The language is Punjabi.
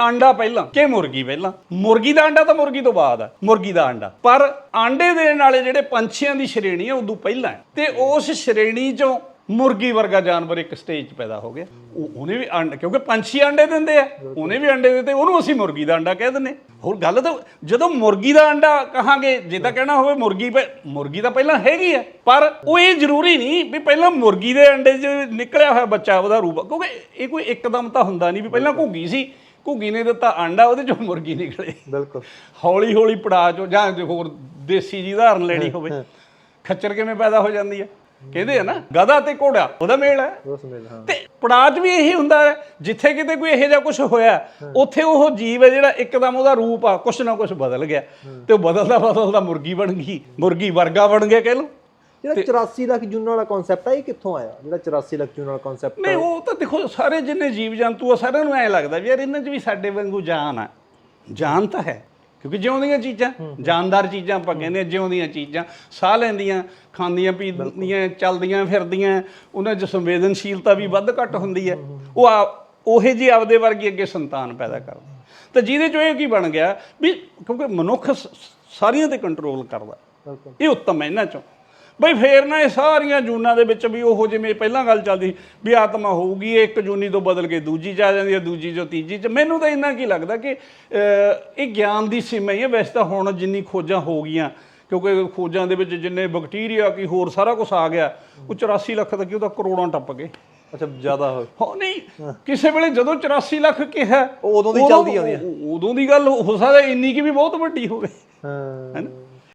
ਆਂਡਾ ਪਹਿਲਾਂ, ਕਿ ਮੁਰਗੀ ਪਹਿਲਾਂ? ਮੁਰਗੀ ਦਾ ਆਂਡਾ ਤਾਂ ਮੁਰਗੀ ਤੋਂ ਬਾਅਦ ਆ, ਮੁਰਗੀ ਦਾ ਆਂਡਾ। ਪਰ ਆਂਡੇ ਦੇਣ ਵਾਲੇ ਜਿਹੜੇ ਪੰਛੀਆਂ ਦੀ ਸ਼੍ਰੇਣੀ ਆ, ਉਦੋਂ ਪਹਿਲਾਂ ਹੈ। ਤੇ ਉਸ ਸ਼੍ਰੇਣੀ ਚੋਂ ਮੁਰਗੀ ਵਰਗਾ ਜਾਨਵਰ ਇੱਕ ਸਟੇਜ 'ਚ ਪੈਦਾ ਹੋ ਗਿਆ। ਉਹ- ਉਹਨੇ ਵੀ ਅੰਡ ਕਿਉਂਕਿ ਪੰਛੀ ਅੰਡੇ ਦਿੰਦੇ ਆ, ਉਹਨੇ ਵੀ ਅੰਡੇ ਦਿੱਤੇ, ਉਹਨੂੰ ਅਸੀਂ ਮੁਰਗੀ ਦਾ ਅੰਡਾ ਕਹਿ ਦਿੰਦੇ ਹੋਰ ਗੱਲ ਤਾਂ, ਜਦੋਂ ਮੁਰਗੀ ਦਾ ਅੰਡਾ ਕਹਾਂਗੇ, ਜੇ ਤਾਂ ਕਹਿਣਾ ਹੋਵੇ ਮੁਰਗੀ ਪਹਿ- ਮੁਰਗੀ ਤਾਂ ਪਹਿਲਾਂ ਹੈਗੀ ਆ। ਪਰ ਉਹ ਇਹ ਜ਼ਰੂਰੀ ਨਹੀਂ ਵੀ ਪਹਿਲਾਂ ਮੁਰਗੀ ਦੇ ਅੰਡੇ 'ਚ ਨਿਕਲਿਆ ਹੋਇਆ ਬੱਚਾ, ਉਹਦਾ ਰੂਪ, ਕਿਉਂਕਿ ਇਹ ਕੋਈ ਇੱਕਦਮ ਤਾਂ ਹੁੰਦਾ ਨਹੀਂ ਵੀ ਪਹਿਲਾਂ ਘੁੱਗੀ ਸੀ। ਘੁੱਗੀ ਨੇ ਦਿੱਤਾ ਅੰਡਾ ਉਹਦੇ 'ਚੋਂ ਮੁਰਗੀ ਨਿਕਲੇ। ਬਿਲਕੁਲ। ਹੌਲੀ ਹੌਲੀ ਪੜਾ ਚੋਂ ਜਾਂ ਜੇ ਹੋਰ ਦੇਸੀ ਜੀ ਉਦਾਹਰਨ ਲੈਣੀ ਹੋਵੇ। ਖੱਚਰ ਕਿਵੇਂ ਪੈਦਾ ਹੋ ਜਾਂਦੀ ਹੈ ਕਹਿੰਦੇ ਆ ਨਾ ਗਧਾ ਤੇ ਘੋੜਾ ਉਹਦਾ ਮੇਲ ਹੈ। ਉਸ ਮੇਲ ਹਾਂ। ਤੇ ਪੜਾਅ 'ਚ ਵੀ ਇਹੀ ਹੁੰਦਾ ਹੈ ਜਿੱਥੇ ਕਿਤੇ ਕੋਈ ਇਹੋ ਜਿਹਾ ਕੁਝ ਹੋਇਆ ਉੱਥੇ ਉਹ ਜੀਵ ਹੈ ਜਿਹੜਾ ਇੱਕਦਮ ਉਹਦਾ ਰੂਪ ਆ ਕੁਛ ਨਾ ਕੁਛ ਬਦਲ ਗਿਆ। ਤੇ ਉਹ ਬਦਲਦਾ ਬਦਲਦਾ ਮੁਰਗੀ ਬਣ ਗਈ ਮੁਰਗੀ ਵਰਗਾ ਬਣ ਗਿਆ ਕਹਿ ਲਓ। ਜਿਹੜਾ 84 ਲੱਖ ਜੂਨਾਂ ਵਾਲਾ ਕਨਸੈਪਟ ਆ ਇਹ ਕਿੱਥੋਂ ਆਇਆ? ਜਿਹੜਾ 84 ਲੱਖ ਜੂਨਾਂ ਵਾਲਾ ਕਨਸੈਪਟ ਨਹੀਂ ਉਹ ਤਾਂ ਦੇਖੋ ਸਾਰੇ ਜਿੰਨੇ ਜੀਵ ਜੰਤੂ ਆ ਸਾਰਿਆਂ ਨੂੰ ਐ ਲੱਗਦਾ ਵੀ ਯਾਰ ਇਹਨਾਂ 'ਚ ਵੀ ਸਾਡੇ ਵਾਂਗੂ ਜਾਨ ਆ। ਜਾਨ ਤਾਂ ਹੈ ਕਿਉਂਕਿ ਜਿਉਂਦੀਆਂ ਚੀਜ਼ਾਂ ਜਾਨਦਾਰ ਚੀਜ਼ਾਂ ਆਪਾਂ ਕਹਿੰਦੇ ਆ ਜਿਉਂਦੀਆਂ ਚੀਜ਼ਾਂ। ਸਾਹ ਲੈਂਦੀਆਂ ਖਾਂਦੀਆਂ ਪੀਂਦੀਆਂ ਚੱਲਦੀਆਂ ਫਿਰਦੀਆਂ ਉਹਨਾਂ 'ਚ ਸੰਵੇਦਨਸ਼ੀਲਤਾ ਵੀ ਵੱਧ ਘੱਟ ਹੁੰਦੀ ਹੈ। ਉਹ ਆ ਉਹੇ ਜੀ ਆਪਦੇ ਵਰਗੀ ਅੱਗੇ ਸੰਤਾਨ ਪੈਦਾ ਕਰਦੇ। ਤਾਂ ਜਿਹਦੇ 'ਚੋਂ ਇਹ ਕੀ ਬਣ ਗਿਆ ਵੀ ਕਿਉਂਕਿ ਮਨੁੱਖ ਸਾਰੀਆਂ ਤੇ ਕੰਟਰੋਲ ਕਰਦਾ। ਇਹ ਉੱਤਮ ਹੈ ਇਹਨਾਂ ਚੋਂ। ਬਈ ਫੇਰ ਨਾ ਇਹ ਸਾਰੀਆਂ ਜੂਨਾਂ ਦੇ ਵਿੱਚ ਵੀ ਉਹੋ ਜਿਵੇਂ ਪਹਿਲਾਂ ਗੱਲ ਚੱਲਦੀ ਵੀ ਆਤਮਾ ਹੋਊਗੀ ਇਹ ਇੱਕ ਜੂਨੀ ਤੋਂ ਬਦਲ ਕੇ ਦੂਜੀ ਚ ਆ ਜਾਂਦੀ ਹੈ ਦੂਜੀ ਚੋਂ ਤੀਜੀ ਚ। ਮੈਨੂੰ ਤਾਂ ਇੰਨਾ ਕੀ ਲੱਗਦਾ ਕਿ ਇਹ ਗਿਆਨ ਦੀ ਸੀਮਾ ਹੀ ਹੈ। ਵੈਸੇ ਤਾਂ ਹੁਣ ਜਿੰਨੀ ਖੋਜਾਂ ਹੋ ਗਈਆਂ ਕਿਉਂਕਿ ਖੋਜਾਂ ਦੇ ਵਿੱਚ ਜਿੰਨੇ ਬੈਕਟੀਰੀਆ ਕੀ ਹੋਰ ਸਾਰਾ ਕੁਝ ਆ ਗਿਆ ਉਹ 84 ਲੱਖ ਤੱਕ ਉਹ ਤਾਂ ਕਰੋੜਾਂ ਟੱਪ ਗਏ। ਅੱਛਾ ਜ਼ਿਆਦਾ ਹੋ ਹੋ ਨਹੀਂ ਕਿਸੇ ਵੇਲੇ ਜਦੋਂ 84 ਲੱਖ ਕਿਹਾ ਉਦੋਂ ਦੀ ਚੱਲਦੀ ਆਉਂਦੀ ਹੈ। ਉਦੋਂ ਦੀ ਗੱਲ ਹੋ ਸਕਦਾ ਇੰਨੀ ਕੀ ਵੀ ਬਹੁਤ ਵੱਡੀ ਹੋਵੇ। ਹਾਂ।